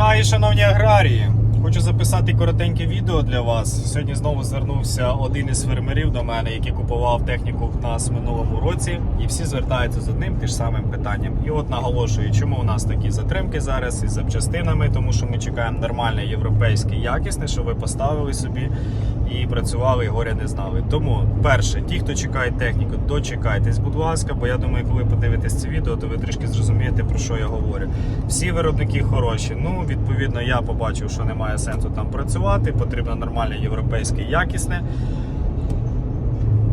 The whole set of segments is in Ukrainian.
Вітаю, шановні аграрії! Хочу записати коротеньке відео для вас. Сьогодні знову звернувся один із фермерів до мене, який купував техніку в нас минулому році, і всі звертаються з одним тим ж самим питанням. І от наголошую, чому у нас такі затримки зараз із запчастинами, тому що ми чекаємо нормальне європейське якісне, що ви поставили собі і працювали, і горя не знали. Тому, перше, ті, хто чекає техніку, дочекайтесь, будь ласка, бо я думаю, коли подивитесь це відео, то ви трішки зрозумієте, про що я говорю. Всі виробники хороші. Ну, відповідно, я побачив, що немає сенсу там працювати. Потрібно нормальне європейське, якісне.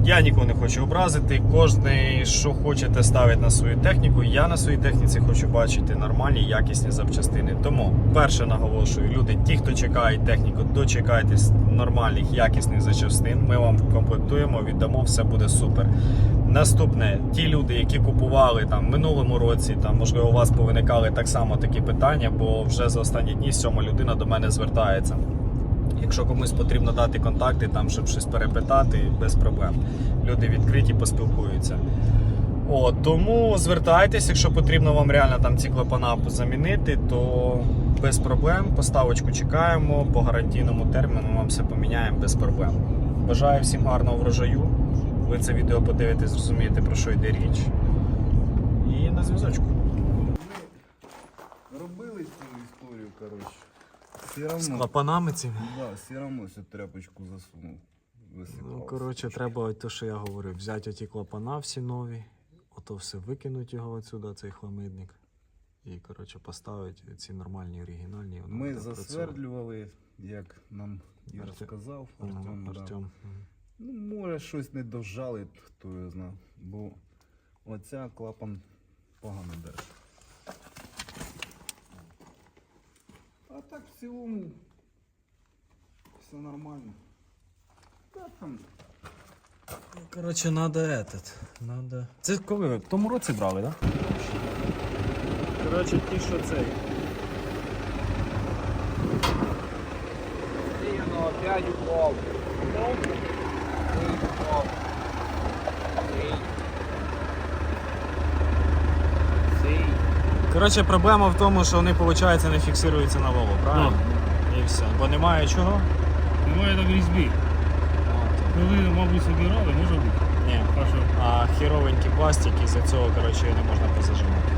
Я нікого не хочу образити. Кожний, що хочете, ставить на свою техніку. Я на своїй техніці хочу бачити нормальні, якісні запчастини. Тому перше наголошую, люди, ті, хто чекають техніку, дочекайтесь нормальних, якісних запчастин. Ми вам комплектуємо, віддамо, все буде супер. Наступне, ті люди, які купували там минулому році, там можливо у вас повиникали так само такі питання, бо вже за останні дні сьома людина до мене звертається. Якщо комусь потрібно дати контакти, там, щоб щось перепитати, без проблем. Люди відкриті, поспілкуються. О, тому звертайтесь, якщо потрібно вам реально там ці клапана замінити, то без проблем. Поставочку чекаємо, по гарантійному терміну вам все поміняємо без проблем. Бажаю всім гарного врожаю. Ви це відео подивитесь, зрозумієте, про що йде річ. І на зв'язочку. Робили цю історію, коротше. З клапанами цими. да, все равно все тряпочку засунув. Ну, коротше, треба те, що я говорив, взяти оті клапана всі нові, ото все викинути його отсюди, цей хламидник. І, коротше, поставити ці нормальні оригінальні. Ми засвердлювали, як нам і Артем. розказав Артем. да. Артем. Мгм. Ну, може, щось не дожали, хто його знає. Бо оця клапан погано держить. А так в цілому все нормально. Та там Коротше, надо этот. Надо. Це коли ви? В тому році брали, так? Да? Коротше, ті, що цей. Сіяно опять упав. Сій упав. Коротше, проблема в тому, що вони, виходить, не фіксуються на валу, правильно? І все. Бо немає чого. Немає так різьби. Ну ви, мабуть, собирали, може бути. Ні. А що? А херовенький пластик, і за цього, коротше, не можна позажимати.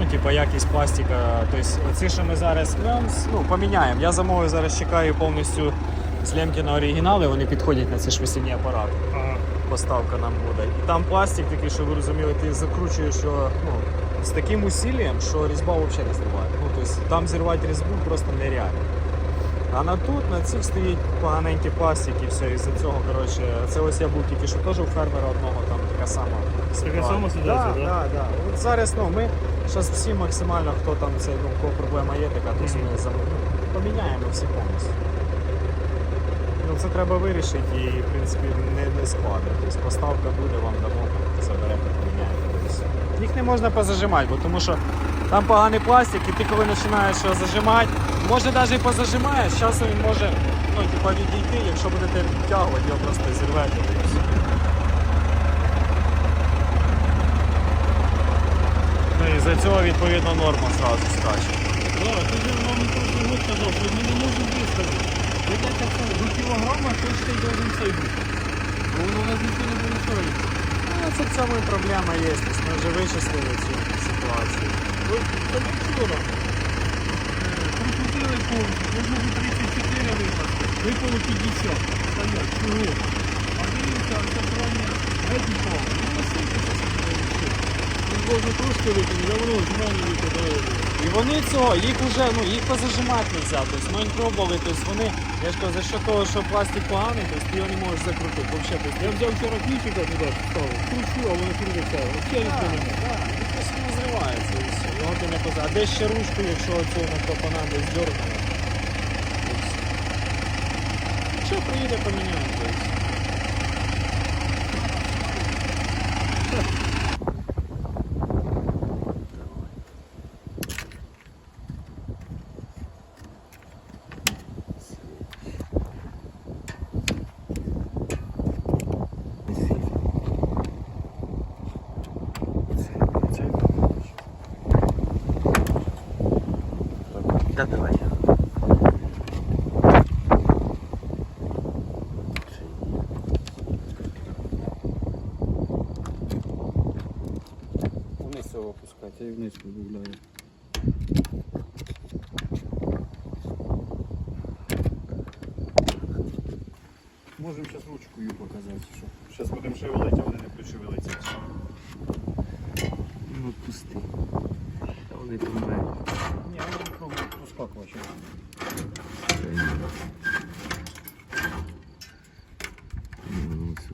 Ну, типа якість пластика. Тобто, оці, що ми зараз ну, ну, поміняємо. Я замовив зараз чекаю повністю злемки на оригінали, вони підходять на ці ж весільні апарати. ага. Поставка нам буде. І там пластик такий, що ви розуміли, ти закручуєш його ну, з таким усіллям, що різьба взагалі не зриває. Ну, тобто, там зірвати різьбу просто нереально. А на тут, на цих стоїть поганенький пластик і все. І за цього, коротше, це ось я був тільки що теж у фермера одного, там така сама ситуація. сама ситуація, да? да? Да, да. От зараз ну, ми зараз всі максимально, хто там це, ну, кого проблема є така, то Мгм. ми зам... поміняємо всі повністю. Ну, це треба вирішити і, в принципі, не, не складно. Тобто поставка буде, вам дамо, заберете, все. Їх не можна позажимати, бо тому що там поганий пластик, і ти коли починаєш його зажимати, може навіть і позажимаєш, з часом він може ну, типу, відійти, якщо будете відтягувати, його просто зірвете. Ну і за цього відповідно норма зразу скаче. Ти же вам прошлий год казав, що ми не можемо виставити. Ви так до кілограма точно й должен цей бути. Бо воно у нас ніхто не вирішує. Ну, це цьому проблема є. Ми вже вичислили цю ситуацію. Ви це не вчора. Прикрутили повністю, можна 34 випадки, Випало 50. Стоять, чого? А дивіться, це правильно. Геть. Ну, насильте це все. Він можна трошки викинути, а воно знову випадає. І вони цього, їх уже, ну їх позажимати не можна. Тобто ми їх пробували, тобто вони, я ж кажу, за що того, що пластик поганий, тобто ти його не можеш закрутити. Вообще, тобто, Я взяв вчора ключика туди, ставив, кручу, а воно крутиться. Взагалі ніхто не. Так, і просто не зривається і все. Його ти не поза. А де ще ручку, якщо оцю на клапана десь дьорнули. Що приїде, поміняємо. Тобто. Да, давай. Вниз цього опускати, я вниз вибавляю. Можемо зараз ручкою показати, що. Зараз будемо шевелити, а вони не будуть шевелитися. Ну, пусти. Та вони тримають. Ні, я не пробую проскакувати. Ну, все.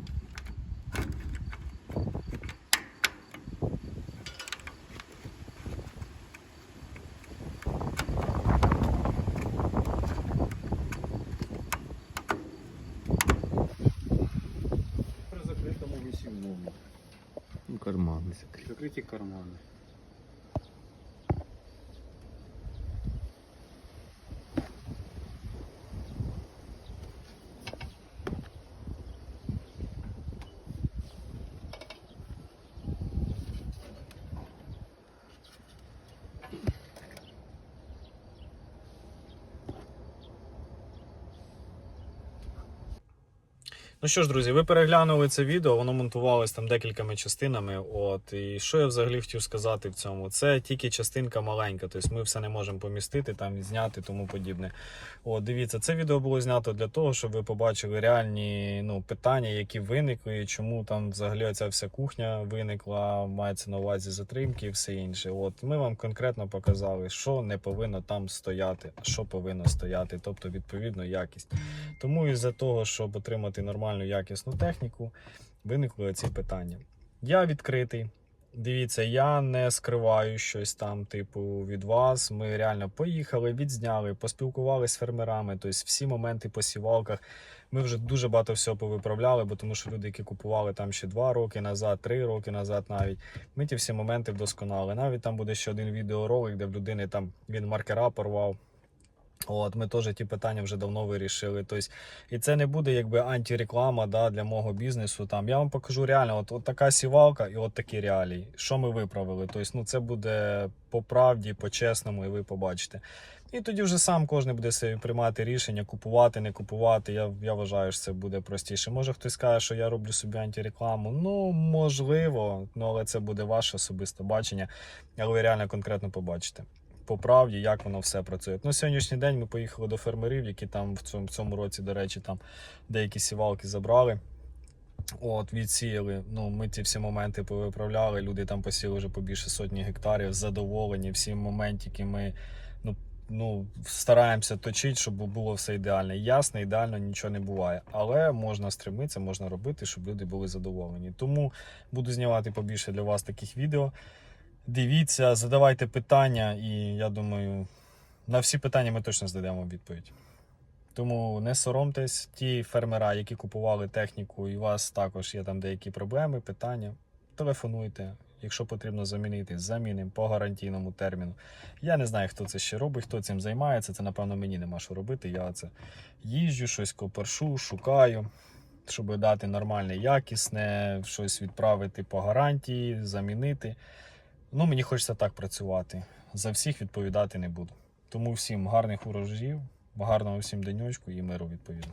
При закритому висівному. Ну, кармани закрив. Закриті кармани. Ну що ж, друзі, ви переглянули це відео, воно монтувалось там декількома частинами. От і що я взагалі хотів сказати в цьому? Це тільки частинка маленька, тобто ми все не можемо помістити, там зняти тому подібне. От дивіться, це відео було знято для того, щоб ви побачили реальні ну, питання, які виникли, чому там взагалі оця вся кухня виникла, мається на увазі затримки і все інше. От ми вам конкретно показали, що не повинно там стояти, що повинно стояти, тобто відповідно якість. Тому із-за того, щоб отримати нормальну якісну техніку, виникли ці питання. Я відкритий. Дивіться, я не скриваю щось там, типу, від вас. Ми реально поїхали, відзняли, поспілкувалися з фермерами. Тобто всі моменти по сівалках. Ми вже дуже багато всього повиправляли, бо тому що люди, які купували там ще 2 роки назад, 3 роки назад навіть, ми ті всі моменти вдосконали. Навіть там буде ще один відеоролик, де в людини там він маркера порвав. От, ми теж ті питання вже давно вирішили. Тобто, і це не буде якби антиреклама да, для мого бізнесу. Там я вам покажу реально, от, от така сівалка і от такі реалії. Що ми виправили? Тобто, ну це буде по правді, по-чесному, і ви побачите. І тоді вже сам кожен буде собі приймати рішення, купувати, не купувати. Я, я вважаю, що це буде простіше. Може хтось скаже, що я роблю собі антирекламу. Ну, можливо, ну але це буде ваше особисте бачення, але ви реально конкретно побачите по правді, як воно все працює. Ну, сьогоднішній день ми поїхали до фермерів, які там в цьому, в цьому році, до речі, там деякі сівалки забрали. От, відсіяли. Ну, ми ці всі моменти повиправляли. Люди там посіли вже побільше сотні гектарів, задоволені. Всі моментики ми ну, ну, стараємося точити, щоб було все ідеально. Ясно, ідеально нічого не буває. Але можна стремитися, можна робити, щоб люди були задоволені. Тому буду знімати побільше для вас таких відео. Дивіться, задавайте питання, і я думаю, на всі питання ми точно знайдемо відповідь. Тому не соромтесь, ті фермера, які купували техніку, і у вас також є там деякі проблеми, питання. Телефонуйте. Якщо потрібно замінити, замінимо по гарантійному терміну. Я не знаю, хто це ще робить, хто цим займається. Це, напевно, мені нема що робити. Я це їжджу, щось копершу, шукаю, щоб дати нормальне, якісне, щось відправити по гарантії, замінити. Ну, мені хочеться так працювати. За всіх відповідати не буду. Тому всім гарних урожаїв, гарного всім денечку і миру відповідно.